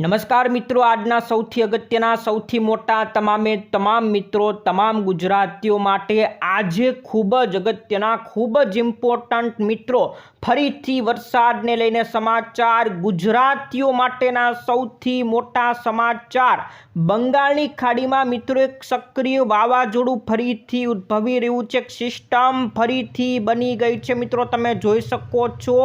નમસ્કાર મિત્રો, આજના સૌથી અગત્યના, સૌથી મોટા, તમામે તમામ મિત્રો, તમામ ગુજરાતીઓ માટે આજે ખૂબ જ અગત્યના, ખૂબ જ ઇમ્પોર્ટન્ટ મિત્રો, ફરીથી વરસાદને લઈને સમાચાર, ગુજરાતીઓ માટેના સૌથી મોટા સમાચાર. બંગાળની ખાડીમાં મિત્રો એક સક્રિય વાવાઝોડું ફરીથી ઉદ્ભવી રહ્યું છે. એક સિસ્ટમ ફરીથી બની ગઈ છે. મિત્રો, તમે જોઈ શકો છો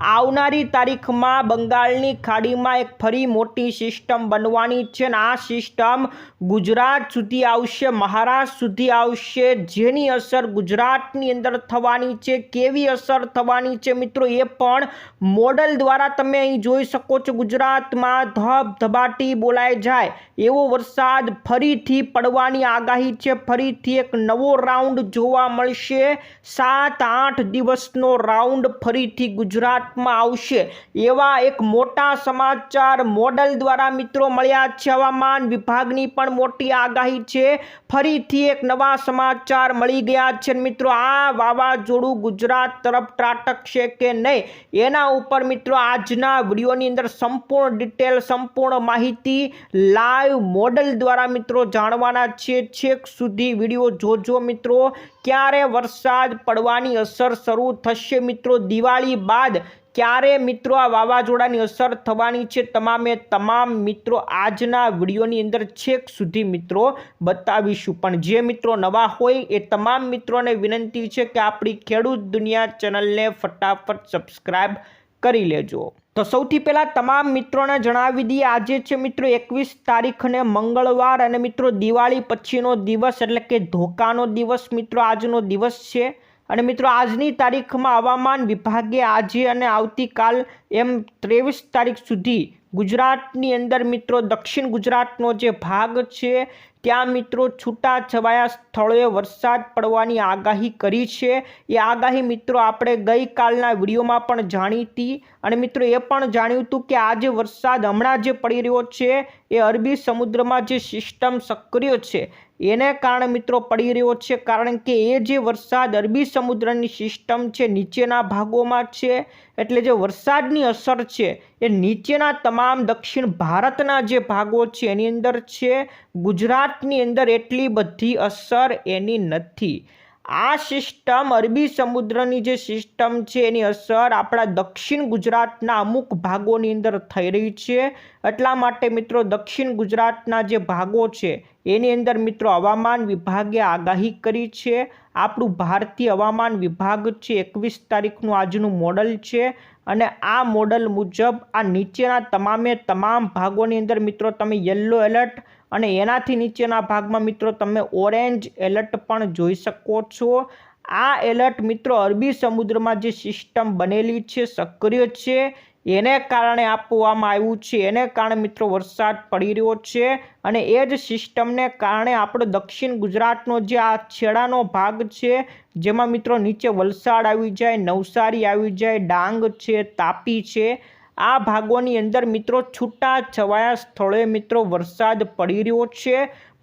આવનારી તારીખમાં બંગાળની ખાડીમાં એક ફરી મોટી સિસ્ટમ બનવાની છે અને આ સિસ્ટમ ગુજરાત સુધી આવશે, મહારાષ્ટ્ર સુધી આવશે. જેની અસર ગુજરાતની અંદર થવાની છે, કેવી અસર થવાની છે મિત્રો એ પણ મોડલ દ્વારા તમે અહીં જોઈ શકો છો. ગુજરાતમાં ધબધબાટી બોલાઈ જાય, એવો વરસાદ ફરીથી પડવાની આગાહી છે. ફરીથી એક નવો રાઉન્ડ જોવા મળશે. સાત આઠ દિવસનો રાઉન્ડ ફરીથી ગુજરાતમાં આવશે. એવા એક મોટા સમાચાર મોડલ દ્વારા મિત્રો મળ્યા છે. હવામાન વિભાગની પણ મોટી આગાહી છે. ફરીથી એક નવા સમાચાર મળી ગયા છે. મિત્રો, આ વાવાઝોડું ગુજરાત તરફ ત્રાટકશે કે નહીં? એના ઉપર મિત્રો, આજના વિડીયોની અંદર સંપૂર્ણ ડિટેલ, સંપૂર્ણ માહિતી લાઈવ મોડલ દ્વારા મિત્રો જાણવાના છે. છેક સુધી વીડિયો જોજો મિત્રો. ક્યારે વરસાદ પડવાની અસર શરૂ થશે મિત્રો? દિવાળી બાદ ક્યારે મિત્રો આ વાવાઝોડાની અસર થવાની છે? તમામે તમામ મિત્રો આજના વિડીયોની અંદર છેક સુધી મિત્રો બતાવીશું. પણ જે મિત્રો નવા હોય એ તમામ મિત્રોને વિનંતી છે કે આપણી ખેડૂત દુનિયા ચેનલને ફટાફટ સબસ્ક્રાઈબ કરી લેજો. તો સૌથી પહેલાં તમામ મિત્રોને જણાવી દઈએ. આજે છે મિત્રો એકવીસ તારીખને મંગળવાર અને મિત્રો દિવાળી પછીનો દિવસ એટલે કે ધોકાનો દિવસ મિત્રો આજનો દિવસ છે. અને મિત્રો આજની તારીખમાં હવામાન વિભાગે આજે અને આવતીકાલ એમ ત્રેવીસ તારીખ સુધી ગુજરાતની અંદર મિત્રો, દક્ષિણ ગુજરાતનો જે ભાગ છે, ત્યાં મિત્રો છૂટા છવાયા સ્થળોએ વરસાદ પડવાની આગાહી કરી છે. એ આગાહી મિત્રો આપણે ગઈકાલના વિડીયોમાં પણ જાણી હતી અને મિત્રો એ પણ જાણ્યું હતું કે આ જે વરસાદ હમણાં જે પડી રહ્યો છે, એ અરબી સમુદ્રમાં જે સિસ્ટમ સક્રિય છે એને કારણે મિત્રો પડી રહ્યો છે, કારણ કે એ જે વરસાદ અરબી સમુદ્રની સિસ્ટમ છે, નીચેના ભાગોમાં છે, એટલે જે વરસાદની અસર છે, એ નીચેના તમામ દક્ષિણ ભારતના જે ભાગો છે, એની અંદર છે, ગુજરાતની અંદર એટલી બધી અસર એની નથી. આ સિસ્ટમ અરબી સમુદ્રની જે સિસ્ટમ છે, એની અસર આપણા દક્ષિણ ગુજરાતના અમુક ભાગોની અંદર થઈ રહી છે. એટલા માટે મિત્રો દક્ષિણ ગુજરાતના જે ભાગો છે એની અંદર મિત્રો હવામાન વિભાગે આગાહી કરી છે. આપણું ભારતીય હવામાન વિભાગ છે, એકવીસ તારીખનું આજનું મોડલ છે અને આ મોડલ મુજબ આ નીચેના તમામે તમામ ભાગોની અંદર મિત્રો તમે યલો એલર્ટ અને એનાથી નીચેના ભાગમાં મિત્રો તમે ઓરેન્જ એલર્ટ પણ જોઈ શકો છો. આ એલર્ટ મિત્રો અરબી સમુદ્રમાં જે સિસ્ટમ બનેલી છે, સક્રિય છે. એને કારણે આપવામાં આવ્યું છે. એને કારણે મિત્રો વરસાદ પડી રહ્યો છે અને એ જ સિસ્ટમને કારણે આપણો દક્ષિણ ગુજરાતનો જે આ છેડાનો ભાગ છે, જેમાં મિત્રો નીચે વલસાડ આવી જાય, નવસારી આવી જાય, ડાંગ છે, તાપી છે, આ ભાગોની અંદર મિત્રો છૂટા છવાયા સ્થળોએ મિત્રો વરસાદ પડી રહ્યો છે.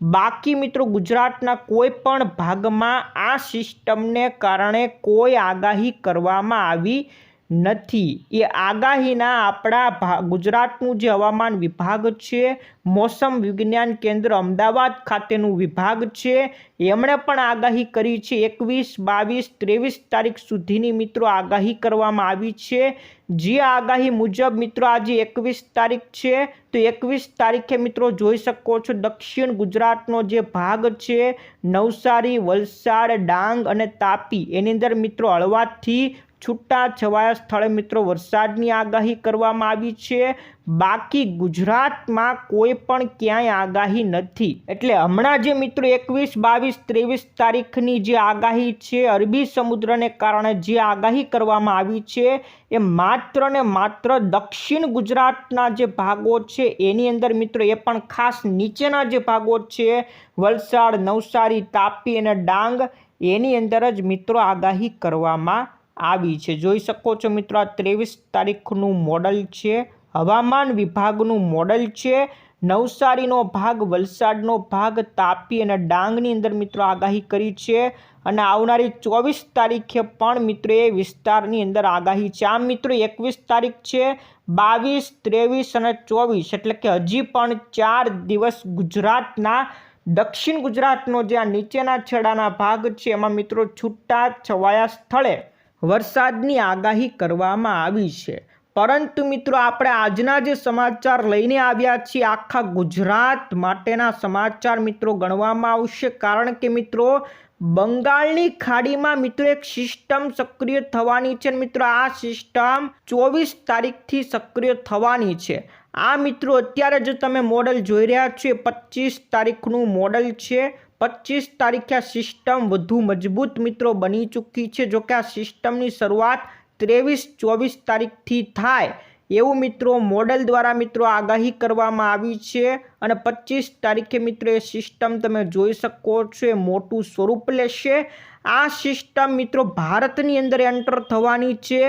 બાકી મિત્રો ગુજરાતના કોઈ પણ ભાગમાં આ સિસ્ટમને કારણે કોઈ આગાહી કરવામાં આવી નથી. એ આગાહીના આપણા ગુજરાતનું જે હવામાન વિભાગ છે, મોસમ વિજ્ઞાન કેન્દ્ર અમદાવાદ ખાતેનું વિભાગ છે, એમણે પણ આગાહી કરી છે. એકવીસ, બાવીસ, ત્રેવીસ તારીખ સુધીની મિત્રો આગાહી કરવામાં આવી છે. જે આગાહી મુજબ મિત્રો આજે એકવીસ તારીખ છે. તો એકવીસ તારીખે મિત્રો જોઈ શકો છો દક્ષિણ ગુજરાતનો જે ભાગ છે, નવસારી, વલસાડ, ડાંગ અને તાપી. એની અંદર મિત્રો હળવાથી છૂટા છવાયા સ્થળે મિત્રો વરસાદની આગાહી કરવામાં આવી છે. બાકી ગુજરાતમાં કોઈ પણ ક્યાંય આગાહી નથી. એટલે હમણાં જે મિત્રો એકવીસ, બાવીસ, ત્રેવીસ તારીખની જે આગાહી છે, અરબી સમુદ્રને કારણે જે આગાહી કરવામાં આવી છે, એ માત્ર ને માત્ર દક્ષિણ ગુજરાતના જે ભાગો છે, એની અંદર મિત્રો એ પણ ખાસ નીચેના જે ભાગો છે, વલસાડ, નવસારી, તાપી અને ડાંગ, એની અંદર જ મિત્રો આગાહી કરવામાં આવી છે. જોઈ શકો છો મિત્રો, આ ત્રેવીસ તારીખનું મોડલ છે. હવામાન વિભાગનું મોડલ છે. નવસારીનો ભાગ, વલસાડનો ભાગ, તાપી અને ડાંગની અંદર મિત્રો આગાહી કરી છે. અને આવનારી ચોવીસ તારીખે પણ મિત્રો એ વિસ્તારની અંદર આગાહી છે. આમ મિત્રો, એકવીસ તારીખ છે, બાવીસ, ત્રેવીસ અને ચોવીસ. એટલે કે હજી પણ ચાર દિવસ ગુજરાતના, દક્ષિણ ગુજરાતનો જે આ નીચેના છેડાના ભાગ છે, એમાં મિત્રો છૂટા છવાયા સ્થળે વરસાદની આગાહી કરવામાં આવી છે. પરંતુ મિત્રો, આપણે આજના જે સમાચાર લઈને આવ્યા છીએ, આખા ગુજરાત માટેના સમાચાર મિત્રો ગણવામાં આવશે. કારણ કે મિત્રો, બંગાળની ખાડીમાં મિત્રો એક સિસ્ટમ સક્રિય થવાની છે મિત્રો, આ સિસ્ટમ ચોવીસ તારીખથી સક્રિય થવાની છે. આ મિત્રો, અત્યારે જો તમે મોડલ જોઈ રહ્યા છો, એ પચીસ તારીખનું મોડલ છે. પચીસ તારીખે સિસ્ટમ વધુ મજબૂત મિત્રો બની ચૂકી છે. જોકે આ સિસ્ટમની શરૂઆત ત્રેવીસ, ચોવીસ તારીખથી થાય એવું મિત્રો મોડલ દ્વારા મિત્રો આગાહી કરવામાં આવી છે. અને પચીસ તારીખે મિત્રો એ સિસ્ટમ તમે જોઈ શકો છો, એ મોટું સ્વરૂપ લેશે. આ સિસ્ટમ મિત્રો ભારતની અંદર એન્ટર થવાની છે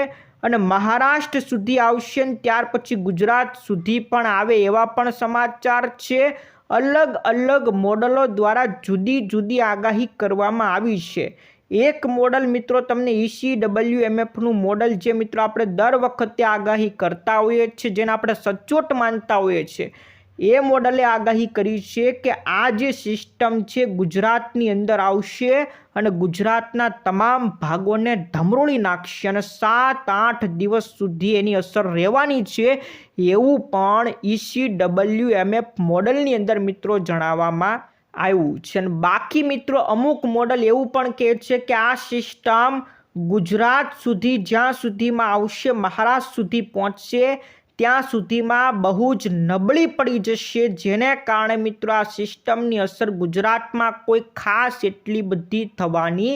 અને મહારાષ્ટ્ર સુધી આવશે ત્યાર પછી ગુજરાત સુધી પણ આવે એવા પણ સમાચાર છે. અલગ અલગ મોડલો દ્વારા જુદી જુદી આગાહી કરવામાં આવી છે. એક મોડલ મિત્રો તમને ઈસી ડબલ્યુ એમએફનું મોડલ જે મિત્રો આપણે દર વખતે આગાહી કરતા હોઈએ છીએ, જેને આપણે સચોટ માનતા હોઈએ છીએ. એ મોડલે આગાહી કરી છે કે આ જે સિસ્ટમ છે ગુજરાતની અંદર આવશે અને ગુજરાતના તમામ ભાગોને ધમરોળી નાખશે અને સાત આઠ દિવસ સુધી એની અસર રહેવાની છે એવું પણ ઈસી ડબલ્યુ એમએફ મોડલની અંદર મિત્રો જણાવવામાં આવ્યું છે. અને બાકી મિત્રો અમુક મોડલ એવું પણ કહે છે કે આ સિસ્ટમ ગુજરાત સુધી, જ્યાં સુધીમાં આવશે, મહારાષ્ટ્ર સુધી પહોંચશે ત્યાં સુધીમાં બહુ જ નબળી પડી જશે, જેને કારણે મિત્રો આ સિસ્ટમની અસર ગુજરાતમાં કોઈ ખાસ એટલી બધી થવાની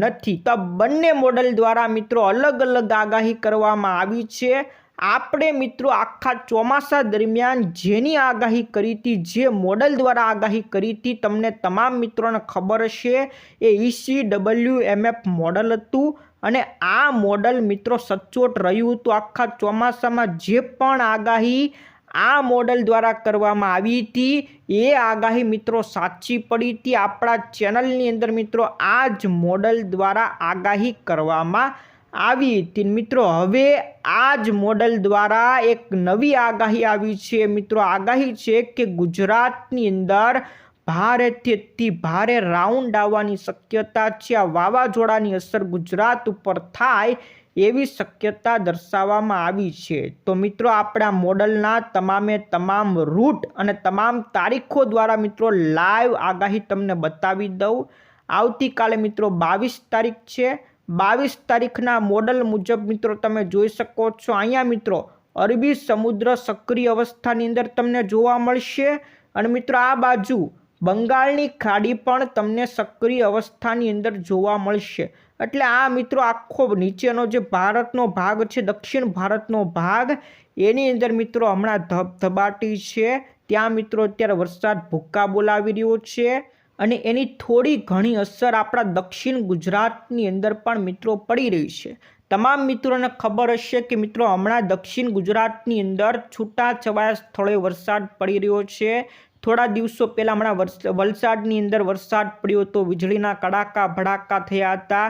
નથી. તો બંને મોડલ દ્વારા મિત્રો અલગ અલગ આગાહી કરવામાં આવી છે. આપણે મિત્રો આખા ચોમાસા દરમિયાન જેની આગાહી કરી હતી, જે મોડલ દ્વારા આગાહી કરી હતી, તમને તમામ મિત્રોને ખબર હશે. એ ઈસી ડબલ્યુ એમએફ મોડલ હતું અને આ મોડલ મિત્રો સચોટ રહ્યું હતું આખા ચોમાસામાં જે પણ આગાહી આ મોડલ દ્વારા કરવામાં આવી હતી, એ આગાહી મિત્રો સાચી પડી હતી. આપણા ચેનલની અંદર મિત્રો આ જ મોડલ દ્વારા આગાહી કરવામાં આવી મિત્રો, હવે આ જ મોડલ દ્વારા એક નવી આગાહી આવી છે. મિત્રો, આગાહી છે કે ગુજરાતની અંદર ભારેથી અતિ ભારે રાઉન્ડ આવવાની શક્યતા છે. આ વાવાઝોડાની અસર ગુજરાત ઉપર થાય એવી શક્યતા દર્શાવવામાં આવી છે. તો મિત્રો, આપણા મોડલના તમામે તમામ રૂટ અને તમામ તારીખો દ્વારા મિત્રો લાઈવ આગાહી તમને બતાવી દઉં. આવતીકાલે મિત્રો બાવીસ તારીખ છે. બાવીસ તારીખના મોડલ મુજબ મિત્રો તમે જોઈ શકો છો. અહીંયા મિત્રો અરબી સમુદ્ર સક્રિય અવસ્થાની અંદર તમને જોવા મળશે. અને મિત્રો આ બાજુ બંગાળની ખાડી પણ તમને સક્રિય અવસ્થાની અંદર જોવા મળશે. એટલે આ મિત્રો આખો નીચેનો જે ભારતનો ભાગ છે, દક્ષિણ ભારતનો ભાગ, એની અંદર મિત્રો હમણાં ધબધબાટી છે. ત્યાં મિત્રો અત્યારે વરસાદ ભૂક્કા બોલાવી રહ્યો છે. અને એની થોડી ઘણી અસર આપણા દક્ષિણ ગુજરાતની અંદર પણ મિત્રો પડી રહી છે. તમામ મિત્રોને ખબર હશે કે મિત્રો, હમણાં દક્ષિણ ગુજરાતની અંદર છૂટાછવાયા સ્થળે વરસાદ પડી રહ્યો છે. થોડા દિવસો પહેલાં હમણાં વલસાડની અંદર વરસાદ પડ્યો હતો વીજળીના કડાકા ભડાકા થયા હતા.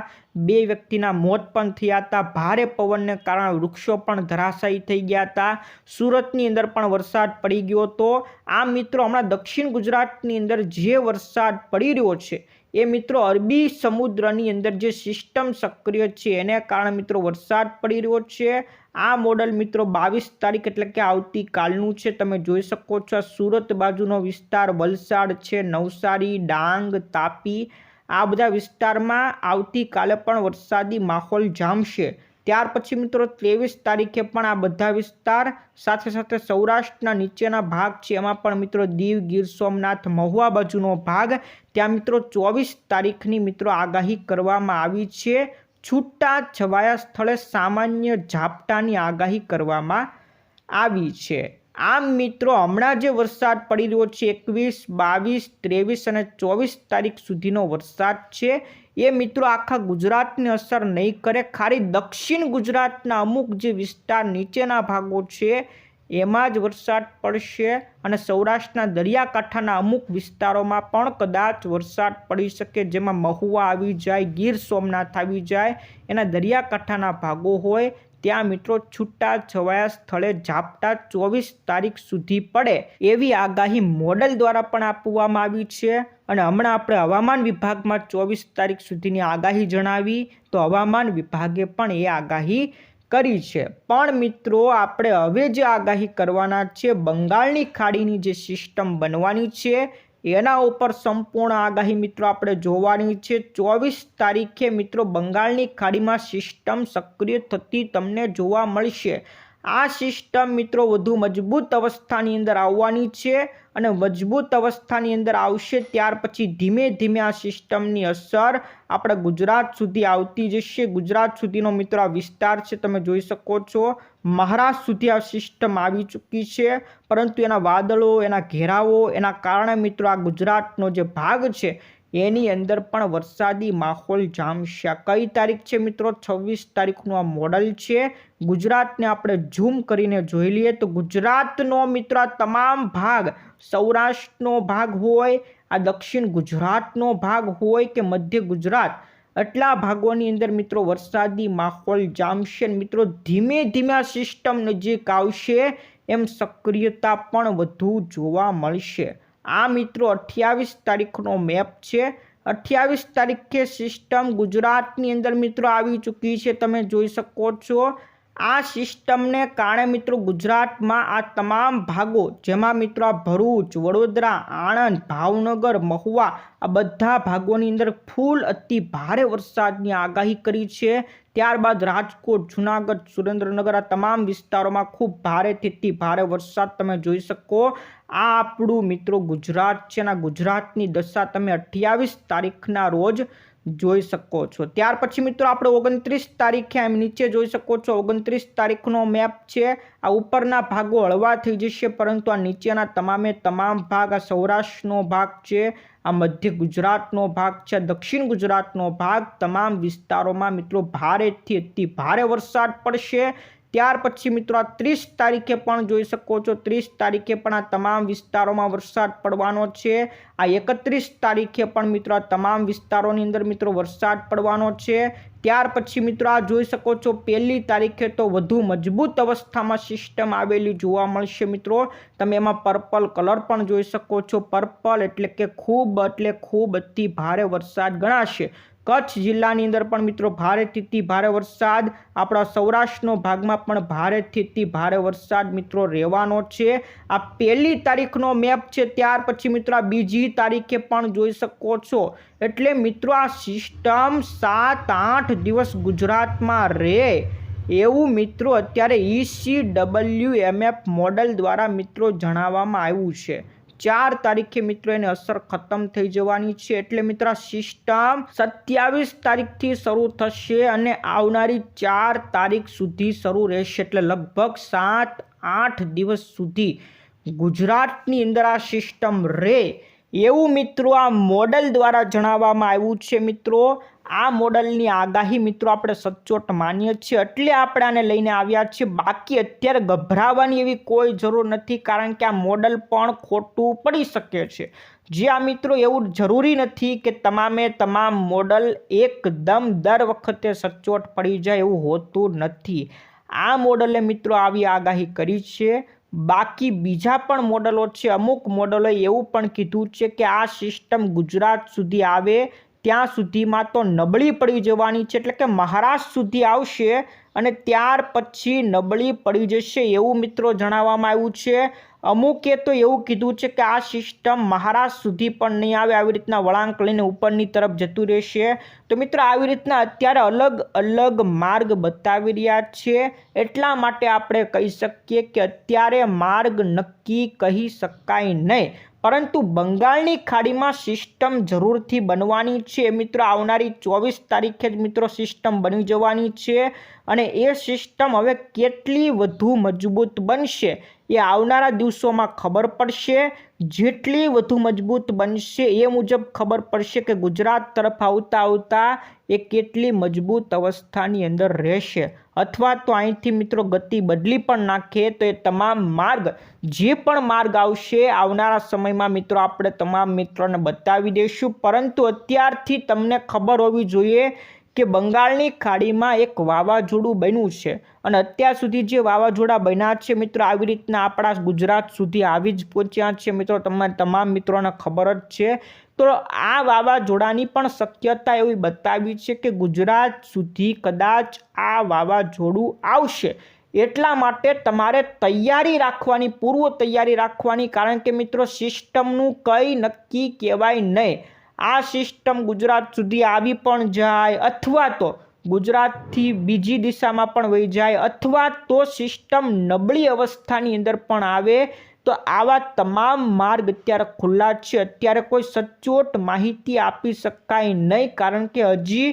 બે વ્યક્તિના મોત પણ થયા હતા. ભારે પવનને કારણે વૃક્ષો પણ ધરાશાયી થઈ ગયા હતા. સુરતની અંદર પણ વરસાદ પડી ગયો હતો. આ મિત્રો, હમણાં દક્ષિણ ગુજરાતની અંદર જે વરસાદ પડી રહ્યો છે એ મિત્રો અરબી સમુદ્રની અંદર જે સિસ્ટમ સક્રિય છે, એને કારણે મિત્રો વરસાદ પડી રહ્યો છે. આ મોડલ મિત્રો બાવીસ તારીખ એટલે કે આવતીકાલનું છે. તમે જોઈ શકો છો સુરત બાજુનો વિસ્તાર, વલસાડ છે, નવસારી, ડાંગ, તાપી. આ બધા વિસ્તારમાં આવતીકાલે પણ વરસાદી માહોલ જામશે. ત્યાર પછી મિત્રો ત્રેવીસ તારીખે પણ આ બધા વિસ્તાર સાથે સાથે સૌરાષ્ટ્રના નીચેના ભાગ છે. એમાં પણ મિત્રો દીવ, ગીર, સોમનાથ, મહુવા બાજુનો ભાગ. ત્યાં મિત્રો ચોવીસ તારીખની મિત્રો આગાહી કરવામાં આવી છે. છૂટા છવાયા સ્થળે સામાન્ય ઝાપટાની આગાહી કરવામાં આવી છે. આમ મિત્રો હમણાં જે વરસાદ પડી રહ્યો છે, એકવીસ, બાવીસ, ત્રેવીસ અને ચોવીસ તારીખ સુધીનો વરસાદ છે. એ મિત્રો આખા ગુજરાતને અસર નહીં કરે. ખાલી દક્ષિણ ગુજરાતના અમુક જે વિસ્તાર નીચેના ભાગો છે, એમાં જ વરસાદ પડશે અને સૌરાષ્ટ્રના દરિયાકાંઠાના અમુક વિસ્તારોમાં પણ કદાચ વરસાદ પડી શકે. જેમાં મહુવા આવી જાય, ગીર સોમનાથ આવી જાય, એના દરિયાકાંઠાના ભાગો હોય, ત્યાં મિત્રો છૂટા છવાયા સ્થળે ઝાપટા ચોવીસ તારીખ સુધી પડે. એવી આગાહી મોડલ દ્વારા પણ આપવામાં આવી છે. અને હમણાં આપણે હવામાન વિભાગમાં ચોવીસ તારીખ સુધીની આગાહી જણાવી, તો હવામાન વિભાગે પણ એ આગાહી કરી છે. પણ મિત્રો, આપણે હવે જે આગાહી કરવાના છે, બંગાળની ખાડીની જે સિસ્ટમ બનવાની છે, એના ઉપર સંપૂર્ણ આગાહી મિત્રો આપણે જોવાની છે. ચોવીસ તારીખે મિત્રો બંગાળની ખાડીમાં સિસ્ટમ સક્રિય થતી તમને જોવા મળશે. આ સિસ્ટમ મિત્રો વધુ મજબૂત અવસ્થાની અંદર આવવાની છે અને મજબૂત અવસ્થાની અંદર આવશે ત્યાર પછી ધીમે ધીમે આ સિસ્ટમની અસર આપણા ગુજરાત સુધી આવતી જશે. ગુજરાત સુધીનો મિત્રો આ વિસ્તાર છે, તમે જોઈ શકો છો. મહારાષ્ટ્ર સુધી આ સિસ્ટમ આવી ચૂકી છે, પરંતુ એના વાદળો, એના ઘેરાવો, એના કારણે મિત્રો આ ગુજરાતનો જે ભાગ છે એની અંદર પણ વરસાદી માહોલ જામશે કઈ તારીખ છે મિત્રો? છવ્વીસ તારીખનું આ મોડલ છે. ગુજરાતને આપણે ઝૂમ કરીને જોઈ લઈએ તો ગુજરાતનો મિત્રો તમામ ભાગ, સૌરાષ્ટ્રનો ભાગ હોય, આ દક્ષિણ ગુજરાતનો ભાગ હોય કે મધ્ય ગુજરાત આટલા ભાગોની અંદર મિત્રો વરસાદી માહોલ જામશે મિત્રો ધીમે ધીમે સિસ્ટમ નજીક આવશે, એમ સક્રિયતા પણ વધુ જોવા મળશે. આ મિત્રો અઠ્યાવીસ તારીખનો મેપ છે. અઠ્યાવીસ તારીખે સિસ્ટમ ગુજરાતની અંદર મિત્રો આવી ચૂકી છે. તમે જોઈ શકો છો. આ સિસ્ટમને કારણે મિત્રો ગુજરાતમાં આ તમામ ભાગો, જેમાં મિત્રો આ ભરૂચ, વડોદરા, આણંદ, ભાવનગર, મહુવા, આ બધા ભાગોની અંદર ફૂલ અતિ ભારે વરસાદની આગાહી કરી છે. ત્યારબાદ રાજકોટ, જુનાગઢ, સુરેન્દ્રનગર આ તમામ વિસ્તારોમાં ખૂબ ભારેથી અતિ ભારે વરસાદ તમે જોઈ શકો. આ આપણું મિત્રો ગુજરાત છે ગુજરાતની દશા તમે અઠ્યાવીસ તારીખના રોજ જોઈ શકો છો. ત્યાર પછી મિત્રો આપણે ઓગણત્રીસ તારીખે એમ નીચે જોઈ શકો છો. ઓગણત્રીસ તારીખનો મેપ છે. આ ઉપરના ભાગો હળવા થઈ જશે, પરંતુ આ નીચેના તમામે તમામ ભાગ, આ સૌરાષ્ટ્રનો ભાગ છે, આ મધ્ય ગુજરાતનો ભાગ છે દક્ષિણ ગુજરાતનો ભાગ, તમામ વિસ્તારોમાં મિત્રો ભારેથી અતિ ભારે વરસાદ પડશે. ત્યાર પછી મિત્રો આ ત્રીસ તારીખે પણ જોઈ શકો છો. ત્રીસ તારીખે પણ આ તમામ વિસ્તારોમાં વરસાદ પડવાનો છે. આ એકત્રીસ તારીખે પણ મિત્રો આ તમામ વિસ્તારોની અંદર મિત્રો વરસાદ પડવાનો છે. ત્યાર પછી મિત્રો આ જોઈ શકો છો પહેલી તારીખે તો વધુ મજબૂત અવસ્થામાં સિસ્ટમ આવેલી જોવા મળશે મિત્રો. તમે એમાં પર્પલ કલર પણ જોઈ શકો છો. પર્પલ એટલે કે ખૂબ એટલે ખૂબ અતિ ભારે વરસાદ ગણાશે. કચ્છ જિલ્લાની અંદર પણ મિત્રો ભારેથી ભારે વરસાદ. આપણા સૌરાષ્ટ્રનો ભાગમાં પણ ભારેથી ભારે વરસાદ મિત્રો રહેવાનો છે. આ પહેલી તારીખનો મેપ છે, ત્યાર પછી મિત્રો આ બીજી તારીખે પણ જોઈ શકો છો. એટલે મિત્રો આ સિસ્ટમ સાત આઠ દિવસ ગુજરાતમાં રહે. એવું મિત્રો અત્યારે ઈસી ડબલ્યુ એમએફ મોડલ દ્વારા મિત્રો જણાવવામાં આવ્યું છે. ચાર તારીખે મિત્રો એની અસર ખતમ થઈ જવાની છે. એટલે મિત્ર, સિસ્ટમ સત્યાવીસ તારીખથી શરૂ થશે અને આવનારી ચાર તારીખ સુધી શરૂ રહેશે. એટલે લગભગ સાત, આઠ દિવસ સુધી ગુજરાતની અંદર આ સિસ્ટમ રહે એવું મિત્રો આ મોડલ દ્વારા જણાવવામાં આવ્યું છે મિત્રો. આ મોડલની આગાહી મિત્રો આપણે સચોટ માનીએ છીએ. એટલે આપણે આને લઈને આવ્યા છીએ. બાકી અત્યારે ગભરાવાની એવી કોઈ જરૂર નથી કારણ કે આ મોડલ પણ ખોટું પડી શકે છે. જે આ મિત્રો એવું જરૂરી નથી કે તમામે તમામ મોડલ એકદમ દર વખતે સચોટ પડી જાય એવું હોતું નથી. આ મોડલે મિત્રો આવી આગાહી કરી છે. બાકી બીજા પણ મોડલો છે. અમુક મોડલોએ એવું પણ કીધું છે કે આ સિસ્ટમ ગુજરાત સુધી આવે ત્યાં સુધીમાં તો નબળી પડી જવાની છે એટલે કે મહારાષ્ટ્ર સુધી આવશે અને ત્યાર પછી નબળી પડી જશે એવું મિત્રો જણાવવામાં આવ્યું છે. અમુકે તો એવું કીધું છે કે આ સિસ્ટમ મહારાષ્ટ્ર સુધી પણ નહીં આવે, આવી રીતના વળાંક લઈને ઉપરની તરફ જતું રહેશે. તો મિત્રો આવી રીતના અત્યારે અલગ અલગ માર્ગ બતાવી રહ્યા છે. એટલા માટે આપણે કહી શકીએ કે અત્યારે માર્ગ નક્કી કહી શકાય નહીં. પરંતુ બંગાળની ખાડીમાં સિસ્ટમ જરૂરથી બનવાની છે. મિત્રો, આવનારી ચોવીસ તારીખે જ મિત્રો સિસ્ટમ બની જવાની છે અને એ સિસ્ટમ હવે કેટલી વધુ મજબૂત બનશે એ આવનારા દિવસોમાં ખબર પડશે, જેટલી વધુ મજબૂત બનશે એ મુજબ ખબર પડશે કે ગુજરાત તરફ આવતા આવતા એ કેટલી મજબૂત અવસ્થાની અંદર રહેશે. અથવા તો અહીંથી મિત્રો ગતિ બદલી પણ નાખે તો એ તમામ માર્ગ, જે પણ માર્ગ આવશે આવનારા સમયમાં મિત્રો આપણે તમામ મિત્રોને બતાવી દઈશું. પરંતુ અત્યારથી તમને ખબર હોવી જોઈએ કે બંગાળની ખાડીમાં એક વાવાઝોડું બન્યું છે. અને અત્યાર સુધી જે વાવાઝોડા બન્યા છે મિત્રો, આવી રીતના આપણા ગુજરાત સુધી આવી જ પહોંચ્યા છે મિત્રો. તમારે તમામ મિત્રોને ખબર જ છે. તો આ વાવાઝોડાની પણ શક્યતા એવી બતાવી છે કે ગુજરાત સુધી કદાચ આ વાવાઝોડું આવશે. એટલા માટે તમારે તૈયારી રાખવાની, પૂર્વ તૈયારી રાખવાની, કારણ કે મિત્રો, સિસ્ટમનું કંઈ નક્કી કહેવાય નહીં. આ સિસ્ટમ ગુજરાત સુધી આવી પણ જાય અથવા તો ગુજરાતથી બીજી દિશામાં પણ વહી જાય અથવા તો સિસ્ટમ નબળી અવસ્થાની અંદર પણ આવે, તો આવા તમામ માર્ગ અત્યારે ખુલ્લા છે. અત્યારે કોઈ સચોટ માહિતી આપી શકાય નહીં, કારણ કે હજી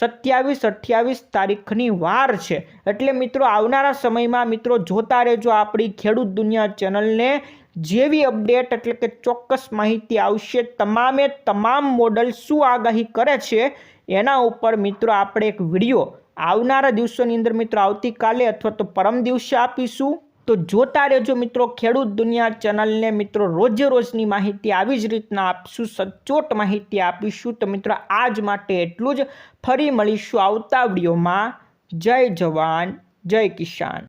સત્યાવીસ અઠ્યાવીસ તારીખની વાર છે. એટલે મિત્રો, આવનારા સમયમાં મિત્રો, જોતા રહેજો આપણી ખેડૂત દુનિયા ચેનલને. જેવી અપડેટ એટલે કે ચોક્કસ માહિતી આવશે, તમામે તમામ મોડલ શું આગાહી કરે છે, એના ઉપર મિત્રો આપણે એક વીડિયો આવનારા દિવસોની અંદર મિત્રો આવતીકાલે અથવા તો પરમ દિવસે આપીશું. તો જોતા રહેજો મિત્રો, ખેડૂત દુનિયા ચેનલને મિત્રો રોજે રોજની માહિતી આવી જ રીતના આપશું, સચોટ માહિતી આપીશું. તો મિત્રો આજ માટે એટલું જ. ફરી મળીશું આવતા વિડીયોમાં. જય જવાન, જય કિસાન.